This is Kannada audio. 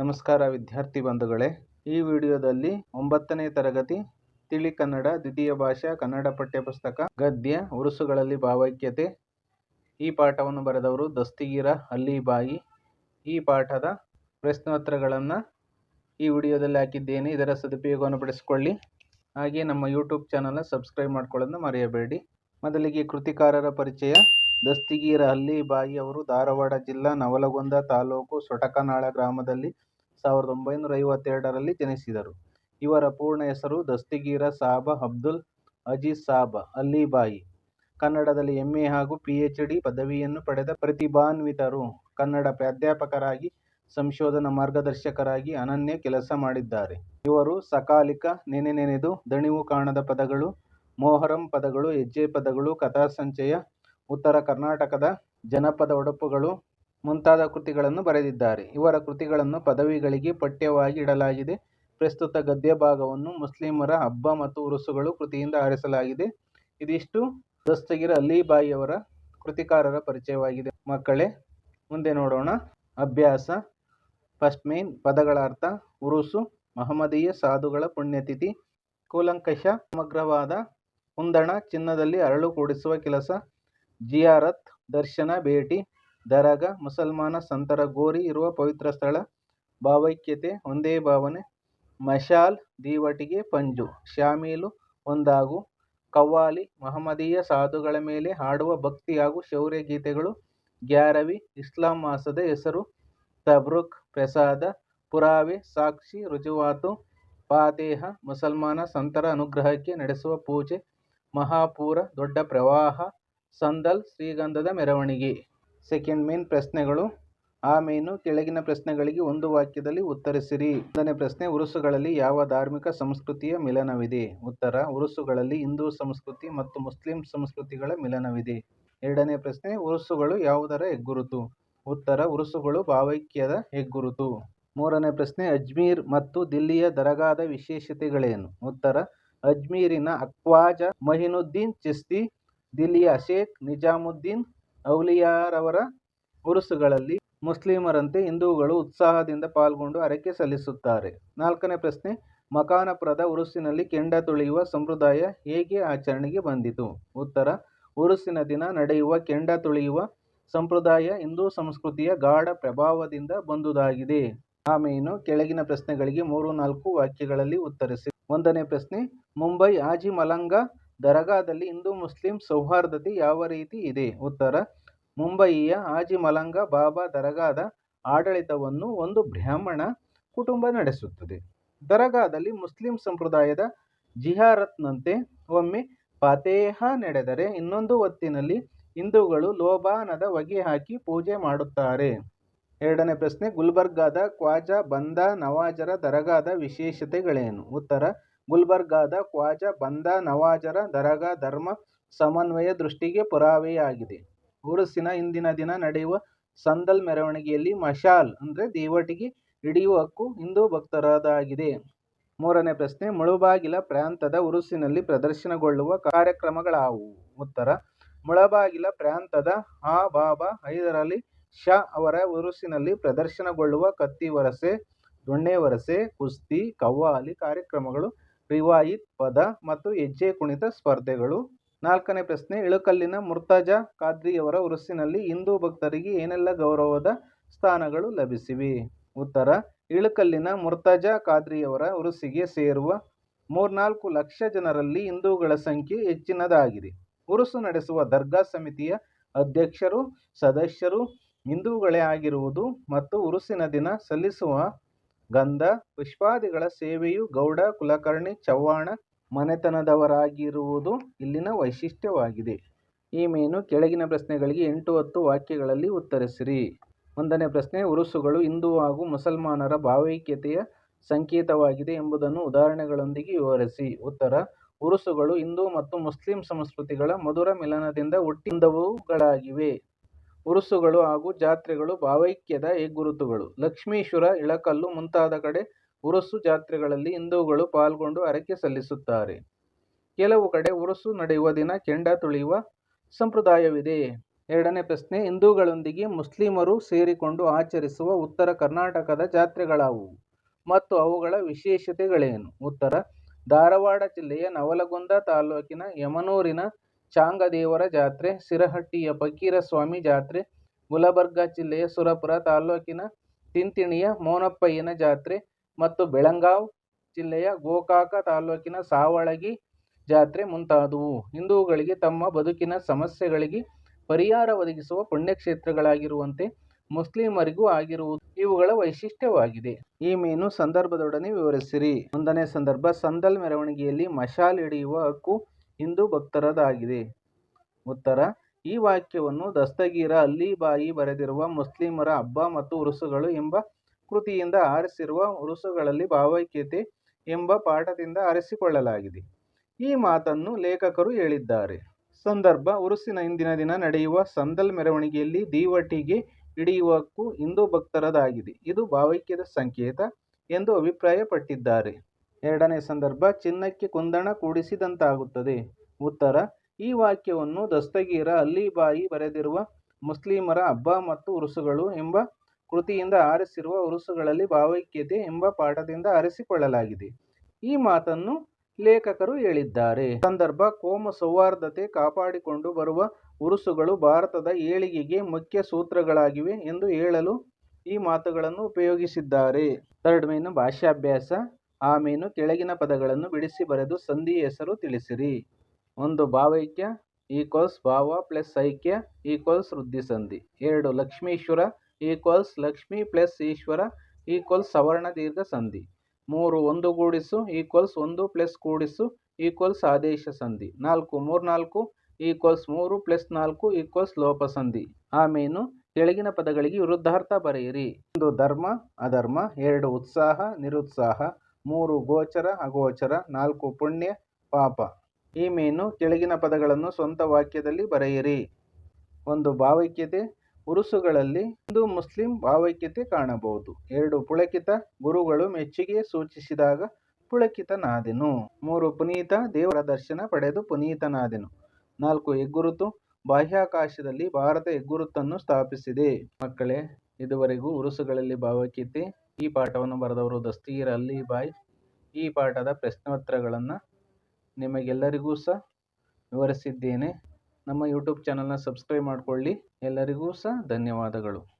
ನಮಸ್ಕಾರ ವಿದ್ಯಾರ್ಥಿ ಬಂಧುಗಳೇ. ಈ ವಿಡಿಯೋದಲ್ಲಿ ಒಂಬತ್ತನೇ ತರಗತಿ ತಿಳಿ ಕನ್ನಡ ದ್ವಿತೀಯ ಭಾಷಾ ಕನ್ನಡ ಪಠ್ಯಪುಸ್ತಕ ಗದ್ಯ ಉರುಸುಗಳಲ್ಲಿ ಭಾವೈಕ್ಯತೆ. ಈ ಪಾಠವನ್ನು ಬರೆದವರು ದಸ್ತಿಗೀರ ಅಲ್ಲಿಬಾಯಿ ಈ ಪಾಠದ ಪ್ರಶ್ನೋತ್ತರಗಳನ್ನು ಈ ವಿಡಿಯೋದಲ್ಲಿ ಹಾಕಿದ್ದೇನೆ. ಇದರ ಸದುಪಯೋಗವನ್ನು ಪಡಿಸಿಕೊಳ್ಳಿ. ಹಾಗೆ ನಮ್ಮ ಯೂಟ್ಯೂಬ್ ಚಾನಲ್ನ ಸಬ್ಸ್ಕ್ರೈಬ್ ಮಾಡಿಕೊಳ್ಳೋದನ್ನು ಮರೆಯಬೇಡಿ. ಮೊದಲಿಗೆ ಕೃತಿಕಾರರ ಪರಿಚಯ. ದಸ್ತಿಗೀರ ಅಲ್ಲಿಬಾಯಿ ಅವರು ಧಾರವಾಡ ಜಿಲ್ಲಾ ನವಲಗುಂದ ತಾಲೂಕು ಸೊಟಕನಾಳ ಗ್ರಾಮದಲ್ಲಿ ಸಾವಿರದ ಒಂಬೈನೂರ ಐವತ್ತೆರಡರಲ್ಲಿ ಜನಿಸಿದರು. ಇವರ ಪೂರ್ಣ ಹೆಸರು ದಸ್ತಿಗೀರ ಸಾಬ ಅಬ್ದುಲ್ ಅಜೀಜ್ ಸಾಬ ಅಲ್ಲಿಬಾಯಿ ಕನ್ನಡದಲ್ಲಿ ಎಂಎ ಹಾಗೂ ಪಿ ಎಚ್ ಡಿ ಪದವಿಯನ್ನು ಪಡೆದ ಪ್ರತಿಭಾನ್ವಿತರು ಕನ್ನಡ ಪ್ರಾಧ್ಯಾಪಕರಾಗಿ, ಸಂಶೋಧನಾ ಮಾರ್ಗದರ್ಶಕರಾಗಿ ಅನನ್ಯ ಕೆಲಸ ಮಾಡಿದ್ದಾರೆ. ಇವರು ಸಕಾಲಿಕ, ನೆನೆ ನೆನೆದು ದಣಿವು ಕಾಣದ ಪದಗಳು, ಮೊಹರಂ ಪದಗಳು, ಹೆಜ್ಜೆ ಪದಗಳು, ಕಥಾಸಂಚಯ, ಉತ್ತರ ಕರ್ನಾಟಕದ ಜನಪದ ಒಡಪುಗಳು ಮುಂತಾದ ಕೃತಿಗಳನ್ನು ಬರೆದಿದ್ದಾರೆ. ಇವರ ಕೃತಿಗಳನ್ನು ಪದವಿಗಳಿಗೆ ಪಠ್ಯವಾಗಿ ಇಡಲಾಗಿದೆ. ಪ್ರಸ್ತುತ ಗದ್ಯ ಭಾಗವನ್ನು ಮುಸ್ಲಿಮರ ಹಬ್ಬ ಮತ್ತು ಉರುಸುಗಳು ಕೃತಿಯಿಂದ ಆರಿಸಲಾಗಿದೆ. ಇದಿಷ್ಟು. ದಸ್ತಗಿರ ಅಲಿಬಾಯಿಯವರ ಕೃತಿಕಾರರ ಪರಿಚಯವಾಗಿದೆ. ಮಕ್ಕಳೇ, ಮುಂದೆ ನೋಡೋಣ. ಅಭ್ಯಾಸ. First main. ಪದಗಳ ಅರ್ಥ. ಉರುಸು. ಮಹಮ್ಮದೀಯ ಸಾಧುಗಳ ಪುಣ್ಯತಿಥಿ. ಕೂಲಂಕಷ. ಸಮಗ್ರವಾದ. ಹುಂದಣ ಚಿನ್ನದಲ್ಲಿ ಅರಳು ಕೂಡಿಸುವ ಕೆಲಸ. ಜಿಯಾರತ್. ದರ್ಶನ. ಭೇಟಿ. ದರಗ, ಮುಸಲ್ಮಾನ ಸಂತರ ಗೋರಿ ಇರುವ ಪವಿತ್ರ ಸ್ಥಳ ಭಾವೈಕ್ಯತೆ ಒಂದೇ ಭಾವನೆ. ಮಶಾಲ್ ದೀವಟಿಗೆ ಪಂಜು ಶಾಮೀಲು ಒಂದಾಗು ಕವ್ವಾಲಿ, ಮಹಮ್ಮದೀಯ ಸಾಧುಗಳ ಮೇಲೆ ಹಾಡುವ ಭಕ್ತಿ ಹಾಗೂ ಶೌರ್ಯ ಗೀತೆಗಳು. ಗ್ಯಾರವಿ, ಇಸ್ಲಾಂ ಮಾಸದ ಹೆಸರು. ತಬ್ರುಕ್, ಪ್ರಸಾದ, ಪುರಾವೆ, ಸಾಕ್ಷಿ, ರುಜುವಾತು, ಫಾತೇಹ, ಮುಸಲ್ಮಾನ ಸಂತರ ಅನುಗ್ರಹಕ್ಕೆ ನಡೆಸುವ ಪೂಜೆ. ಮಹಾಪೂರ, ದೊಡ್ಡ ಪ್ರವಾಹ, ಸಂದಲ್, ಶ್ರೀಗಂಧದ ಮೆರವಣಿಗೆ. ಸೆಕೆಂಡ್ ಮೇನ್ ಪ್ರಶ್ನೆಗಳು. ಆ ಮೇನು ಕೆಳಗಿನ ಪ್ರಶ್ನೆಗಳಿಗೆ ಒಂದು ವಾಕ್ಯದಲ್ಲಿ ಉತ್ತರಿಸಿರಿ. ಒಂದನೇ ಪ್ರಶ್ನೆ, ಉರುಸುಗಳಲ್ಲಿ ಯಾವ ಧಾರ್ಮಿಕ ಸಂಸ್ಕೃತಿಯ ಮಿಲನವಿದೆ? ಉತ್ತರ, ಉರುಸುಗಳಲ್ಲಿ ಹಿಂದೂ ಸಂಸ್ಕೃತಿ ಮತ್ತು ಮುಸ್ಲಿಂ ಸಂಸ್ಕೃತಿಗಳ ಮಿಲನವಿದೆ. ಎರಡನೇ ಪ್ರಶ್ನೆ, ಉರುಸುಗಳು ಯಾವುದರ ಹೆಗ್ಗುರುತು? ಉತ್ತರ, ಉರುಸುಗಳು ಭಾವೈಕ್ಯದ ಹೆಗ್ಗುರುತು. ಮೂರನೇ ಪ್ರಶ್ನೆ, ಅಜ್ಮೀರ್ ಮತ್ತು ದಿಲ್ಲಿಯ ದರಗಾದ ವಿಶೇಷತೆಗಳೇನು? ಉತ್ತರ, ಅಜ್ಮೀರಿನ ಅಕ್ವಾಜ ಮಹಿನುದ್ದೀನ್ ಚಿಸ್ತಿ, ದಿಲ್ಲಿಯ ಶೇಖ್ ನಿಜಾಮುದ್ದೀನ್ ಔಲಿಯಾರವರ ಉರುಸುಗಳಲ್ಲಿ ಮುಸ್ಲಿಮರಂತೆ ಹಿಂದೂಗಳು ಉತ್ಸಾಹದಿಂದ ಪಾಲ್ಗೊಂಡು ಅರಕೆ ಸಲ್ಲಿಸುತ್ತಾರೆ. ನಾಲ್ಕನೇ ಪ್ರಶ್ನೆ, ಮಕಾನಪುರದ ಉರುಸಿನಲ್ಲಿ ಕೆಂಡ ತುಳಿಯುವ ಸಂಪ್ರದಾಯ ಹೇಗೆ ಆಚರಣೆಗೆ ಬಂದಿತು? ಉತ್ತರ, ಉರುಸಿನ ದಿನ ನಡೆಯುವ ಕೆಂಡ ತುಳಿಯುವ ಸಂಪ್ರದಾಯ ಹಿಂದೂ ಸಂಸ್ಕೃತಿಯ ಗಾಢ ಪ್ರಭಾವದಿಂದ ಬಂದುದಾಗಿದೆ. ಆಮೇನು ಕೆಳಗಿನ ಪ್ರಶ್ನೆಗಳಿಗೆ ಮೂರು ನಾಲ್ಕು ವಾಕ್ಯಗಳಲ್ಲಿ ಉತ್ತರಿಸಿ. ಒಂದನೇ ಪ್ರಶ್ನೆ, ಮುಂಬೈ ಆಜಿ ಮಲಂಗ ದರಗಾದಲ್ಲಿ ಹಿಂದೂ ಮುಸ್ಲಿಂ ಸೌಹಾರ್ದತೆ ಯಾವ ರೀತಿ ಇದೆ? ಉತ್ತರ, ಮುಂಬಯಿಯ ಹಾಜಿ ಮಲಂಗ ಬಾಬಾ ದರಗಾದ ಆಡಳಿತವನ್ನು ಒಂದು ಬ್ರಾಹ್ಮಣ ಕುಟುಂಬ ನಡೆಸುತ್ತದೆ. ದರಗಾದಲ್ಲಿ ಮುಸ್ಲಿಂ ಸಂಪ್ರದಾಯದ ಜಿಹಾರತ್ನಂತೆ ಒಮ್ಮೆ ಪಾತೇಹ ನಡೆದರೆ ಇನ್ನೊಂದು ಹೊತ್ತಿನಲ್ಲಿ ಹಿಂದೂಗಳು ಲೋಬಾನದ ಹೊಗೆ ಹಾಕಿ ಪೂಜೆ ಮಾಡುತ್ತಾರೆ. ಎರಡನೇ ಪ್ರಶ್ನೆ, ಗುಲ್ಬರ್ಗಾದ ಖ್ವಾಜಾ ಬಂದಾ ನವಾಜರ ದರಗಾದ ವಿಶೇಷತೆಗಳೇನು? ಉತ್ತರ ಗುಲ್ಬರ್ಗಾದ ಖ್ವಾಜಾ ಬಂದಾ ನವಾಜರ ದರಗಾ ಧರ್ಮ ಸಮನ್ವಯ ದೃಷ್ಟಿಗೆ ಪುರಾವೆಯಾಗಿದೆ. ಉರುಸಿನ ಇಂದಿನ ದಿನ ನಡೆಯುವ ಸಂದಲ್ ಮೆರವಣಿಗೆಯಲ್ಲಿ ಮಶಾಲ್ ಅಂದರೆ ದೇವಟಿಗೆ ಹಿಡಿಯುವ ಹಕ್ಕು ಹಿಂದೂ ಭಕ್ತರದಾಗಿದೆ. ಮೂರನೇ ಪ್ರಶ್ನೆ, ಮುಳುಬಾಗಿಲ ಪ್ರಾಂತದ ಉರುಸಿನಲ್ಲಿ ಪ್ರದರ್ಶನಗೊಳ್ಳುವ ಕಾರ್ಯಕ್ರಮಗಳಾವುವು ಉತ್ತರ, ಮುಳಬಾಗಿಲ ಪ್ರಾಂತದ ಆ ಬಾಬಾ ಹೈದರಾಲಿ ಶಾ ಅವರ ಉರುಸಿನಲ್ಲಿ ಪ್ರದರ್ಶನಗೊಳ್ಳುವ ಕತ್ತಿ ವರಸೆ, ದೊಣ್ಣೆ ವರಸೆ, ಕುಸ್ತಿ, ಕವ್ವಾಲಿ ಕಾರ್ಯಕ್ರಮಗಳು ರಿವಾಯಿತ್, ಪದ ಮತ್ತು ಹೆಜ್ಜೆ ಕುಣಿತ ಸ್ಪರ್ಧೆಗಳು. ನಾಲ್ಕನೇ ಪ್ರಶ್ನೆ, ಇಳಕಲ್ಲಿನ ಮುರ್ತಾಜಾ ಖಾದ್ರಿಯವರ ಉರುಸಿನಲ್ಲಿ ಹಿಂದೂ ಭಕ್ತರಿಗೆ ಏನೆಲ್ಲ ಗೌರವದ ಸ್ಥಾನಗಳು ಲಭಿಸಿವೆ? ಉತ್ತರ, ಇಳಕಲ್ಲಿನ ಮುರ್ತಾಜಾ ಖಾದ್ರಿಯವರ ಉರುಸಿಗೆ ಸೇರುವ ಮೂರ್ನಾಲ್ಕು ಲಕ್ಷ ಜನರಲ್ಲಿ ಹಿಂದೂಗಳ ಸಂಖ್ಯೆ ಹೆಚ್ಚಿನದಾಗಿದೆ. ಉರುಸು ನಡೆಸುವ ದರ್ಗಾ ಸಮಿತಿಯ ಅಧ್ಯಕ್ಷರು, ಸದಸ್ಯರು ಹಿಂದೂಗಳೇ ಆಗಿರುವುದು ಮತ್ತು ಉರುಸಿನ ದಿನ ಸಲ್ಲಿಸುವ ಗಂಧ, ಪುಷ್ಪಾದಿಗಳ ಸೇವೆಯು ಗೌಡ, ಕುಲಕರ್ಣಿ ಚವ್ಹಾಣ ಮನೆತನದವರಾಗಿರುವುದು ಇಲ್ಲಿನ ವೈಶಿಷ್ಟ್ಯವಾಗಿದೆ. ಈ ಮೇನು ಕೆಳಗಿನ ಪ್ರಶ್ನೆಗಳಿಗೆ ಎಂಟು ಹತ್ತು ವಾಕ್ಯಗಳಲ್ಲಿ ಉತ್ತರಿಸಿರಿ. ಒಂದನೇ ಪ್ರಶ್ನೆ, ಉರುಸುಗಳು ಹಿಂದೂ ಹಾಗೂ ಮುಸಲ್ಮಾನರ ಭಾವೈಕ್ಯತೆಯ ಸಂಕೇತವಾಗಿದೆ ಎಂಬುದನ್ನು ಉದಾಹರಣೆಗಳೊಂದಿಗೆ ವಿವರಿಸಿ. ಉತ್ತರ, ಉರುಸುಗಳು ಹಿಂದೂ ಮತ್ತು ಮುಸ್ಲಿಂ ಸಂಸ್ಕೃತಿಗಳ ಮಧುರ ಮಿಲನದಿಂದ ಹುಟ್ಟಿದವುಗಳಾಗಿವೆ ಉರುಸುಗಳು ಹಾಗೂ ಜಾತ್ರೆಗಳು ಭಾವೈಕ್ಯದ ಹೆಗ್ಗುರುತುಗಳು ಲಕ್ಷ್ಮೀಶ್ವರ ಇಳಕಲ್ಲು ಮುಂತಾದ ಕಡೆ ಉರುಸು ಜಾತ್ರೆಗಳಲ್ಲಿ ಹಿಂದೂಗಳು ಪಾಲ್ಗೊಂಡು ಹರಕೆ ಸಲ್ಲಿಸುತ್ತಾರೆ. ಕೆಲವು ಕಡೆ ಉರುಸು ನಡೆಯುವ ದಿನ ಕೆಂಡ ತುಳಿಯುವ ಸಂಪ್ರದಾಯವಿದೆ. ಎರಡನೇ ಪ್ರಶ್ನೆ, ಹಿಂದೂಗಳೊಂದಿಗೆ ಮುಸ್ಲಿಮರು ಸೇರಿಕೊಂಡು ಆಚರಿಸುವ ಉತ್ತರ ಕರ್ನಾಟಕದ ಜಾತ್ರೆಗಳಾವುವು ಮತ್ತು ಅವುಗಳ ವಿಶೇಷತೆಗಳೇನು? ಉತ್ತರ, ಧಾರವಾಡ ಜಿಲ್ಲೆಯ ನವಲಗುಂದ ತಾಲೂಕಿನ ಯಮನೂರಿನ ಚಾಂಗದೇವರ ಜಾತ್ರೆ, ಸಿರಹಟ್ಟಿಯ ಫಕೀರಸ್ವಾಮಿ ಜಾತ್ರೆ, ಗುಲಬರ್ಗಾ ಜಿಲ್ಲೆಯ ಸುರಪುರ ತಾಲೂಕಿನ ತಿಂತಿಣಿಯ ಮೋನಪ್ಪಯ್ಯನ ಜಾತ್ರೆ ಮತ್ತು ಬೆಳಂಗಾವ್ ಜಿಲ್ಲೆಯ ಗೋಕಾಕ ತಾಲೂಕಿನ ಸಾವಳಗಿ ಜಾತ್ರೆ ಮುಂತಾದವು. ಹಿಂದೂಗಳಿಗೆ ತಮ್ಮ ಬದುಕಿನ ಸಮಸ್ಯೆಗಳಿಗೆ ಪರಿಹಾರ ಒದಗಿಸುವ ಪುಣ್ಯಕ್ಷೇತ್ರಗಳಾಗಿರುವಂತೆ ಮುಸ್ಲಿಮರಿಗೂ ಆಗಿರುವುದು ಇವುಗಳ ವೈಶಿಷ್ಟ್ಯವಾಗಿದೆ. ಈ ಮೀನು ಸಂದರ್ಭದೊಡನೆ ವಿವರಿಸಿರಿ. ಒಂದನೇ ಸಂದರ್ಭ, ಸಂದಲ್ ಮೆರವಣಿಗೆಯಲ್ಲಿ ಮಶಾಲ್ ಹಿಡಿಯುವ ಹಕ್ಕು ಹಿಂದೂ ಭಕ್ತರದಾಗಿದೆ. ಉತ್ತರ, ಈ ವಾಕ್ಯವನ್ನು ದಸ್ತಗೀರ ಅಲ್ಲಿಬಾಯಿ ಬರೆದಿರುವ ಮುಸ್ಲಿಮರ ಹಬ್ಬ ಮತ್ತು ಉರುಸುಗಳು ಎಂಬ ಕೃತಿಯಿಂದ ಆರಿಸಿರುವ ಉರುಸುಗಳಲ್ಲಿ ಭಾವೈಕ್ಯತೆ ಎಂಬ ಪಾಠದಿಂದ ಆರಿಸಿಕೊಳ್ಳಲಾಗಿದೆ. ಈ ಮಾತನ್ನು ಲೇಖಕರು ಹೇಳಿದ್ದಾರೆ. ಸಂದರ್ಭ, ಉರುಸಿನ ಇಂದಿನ ದಿನ ನಡೆಯುವ ಸಂದಲ್ ಮೆರವಣಿಗೆಯಲ್ಲಿ ದೀವಟಿಗೆ ಹಿಡಿಯುವಕ್ಕೂ ಹಿಂದೂ ಭಕ್ತರದಾಗಿದೆ. ಇದು ಭಾವೈಕ್ಯದ ಸಂಕೇತ ಎಂದು ಅಭಿಪ್ರಾಯಪಟ್ಟಿದ್ದಾರೆ. ಎರಡನೇ ಸಂದರ್ಭ, ಚಿನ್ನಕ್ಕೆ ಕುಂದಣ ಕೂಡಿಸಿದಂತಾಗುತ್ತದೆ. ಉತ್ತರ, ಈ ವಾಕ್ಯವನ್ನು ದಸ್ತಗೀರ ಅಲ್ಲಿಬಾಯಿ ಬರೆದಿರುವ ಮುಸ್ಲಿಮರ ಹಬ್ಬ ಮತ್ತು ಉರುಸುಗಳು ಎಂಬ ಕೃತಿಯಿಂದ ಆರಿಸಿರುವ ಉರುಸುಗಳಲ್ಲಿ ಭಾವೈಕ್ಯತೆ ಎಂಬ ಪಾಠದಿಂದ ಆರಿಸಿಕೊಳ್ಳಲಾಗಿದೆ. ಈ ಮಾತನ್ನು ಲೇಖಕರು ಹೇಳಿದ್ದಾರೆ. ಸಂದರ್ಭ, ಕೋಮ ಸೌಹಾರ್ದತೆ ಕಾಪಾಡಿಕೊಂಡು ಬರುವ ಉರುಸುಗಳು ಭಾರತದ ಏಳಿಗೆಗೆ ಮುಖ್ಯ ಸೂತ್ರಗಳಾಗಿವೆ ಎಂದು ಹೇಳಲು ಈ ಮಾತುಗಳನ್ನು ಉಪಯೋಗಿಸಿದ್ದಾರೆ. Third main ಭಾಷಾಭ್ಯಾಸ. ಆ ಮೇನು ಕೆಳಗಿನ ಪದಗಳನ್ನು ಬಿಡಿಸಿ ಬರೆದು ಸಂಧಿ ಹೆಸರು ತಿಳಿಸಿರಿ. ಒಂದು ಭಾವೈಕ್ಯ, ಈಕ್ವಲ್ಸ್ ಭಾವ ಪ್ಲಸ್ ಐಕ್ಯ, ಈಕ್ವಲ್ಸ್ ವೃದ್ಧಿ ಸಂಧಿ. ಎರಡು, Lakshmeshwara, equals Lakshmi plus Ishwara, equals ಸವರ್ಣ ದೀರ್ಘ ಸಂಧಿ. ಮೂರು, ಒಂದು ಗೂಡಿಸು ಈಕ್ವಲ್ಸ್ ಒಂದು ಪ್ಲಸ್ ಕೂಡಿಸು, ಈಕ್ವಲ್ಸ್ ಆದೇಶ ಸಂಧಿ. ನಾಲ್ಕು ಮೂರ್ನಾಲ್ಕು ಈಕ್ವಲ್ಸ್ ಮೂರು ಪ್ಲಸ್ ನಾಲ್ಕು, ಈಕ್ವಲ್ಸ್ ಲೋಪ ಸಂಧಿ. ಆಮೇನು ಕೆಳಗಿನ ಪದಗಳಿಗೆ ವಿರುದ್ಧಾರ್ಥ ಬರೆಯಿರಿ. ಒಂದು ಧರ್ಮ, ಅಧರ್ಮ. ಎರಡು, ಉತ್ಸಾಹ, ನಿರುತ್ಸಾಹ. ಮೂರು ಗೋಚರ ಅಗೋಚರ, ನಾಲ್ಕು ಪುಣ್ಯ, ಪಾಪ. ಈ ಮೇನು ಕೆಳಗಿನ ಪದಗಳನ್ನು ಸ್ವಂತ ವಾಕ್ಯದಲ್ಲಿ ಬರೆಯಿರಿ. ಒಂದು ಭಾವೈಕ್ಯತೆ, ಉರುಸುಗಳಲ್ಲಿ ಹಿಂದೂ ಮುಸ್ಲಿಂ ಭಾವೈಕ್ಯತೆ ಕಾಣಬಹುದು. ಎರಡು ಪುಳಕಿತ ಗುರುಗಳು ಮೆಚ್ಚುಗೆ ಸೂಚಿಸಿದಾಗ ಪುಳಕಿತನಾದೆನು. ಮೂರು ಪುನೀತ ದೇವರ ದರ್ಶನ ಪಡೆದು ಪುನೀತನಾದೆನು. ನಾಲ್ಕು ಹೆಗ್ಗುರುತು ಬಾಹ್ಯಾಕಾಶದಲ್ಲಿ ಭಾರತ ಹೆಗ್ಗುರುತನ್ನು ಸ್ಥಾಪಿಸಿದೆ. ಮಕ್ಕಳೇ ಇದುವರೆಗೂ ಉರುಸುಗಳಲ್ಲಿ ಭಾವೈಕ್ಯತೆ ಈ ಪಾಠವನ್ನು ಬರೆದವರು ದಸ್ತಗೀರ್ ಅಲಿ ಬಾಯ್. ಈ ಪಾಠದ ಪ್ರಶ್ನೋತ್ತರಗಳನ್ನು ನಿಮಗೆಲ್ಲರಿಗೂ ಸಹ ವಿವರಿಸಿದ್ದೇನೆ. ನಮ್ಮ ಯೂಟ್ಯೂಬ್ ಚಾನಲ್ನ ಸಬ್ಸ್ಕ್ರೈಬ್ ಮಾಡಿಕೊಳ್ಳಿ. ಎಲ್ಲರಿಗೂ ಸಹ ಧನ್ಯವಾದಗಳು.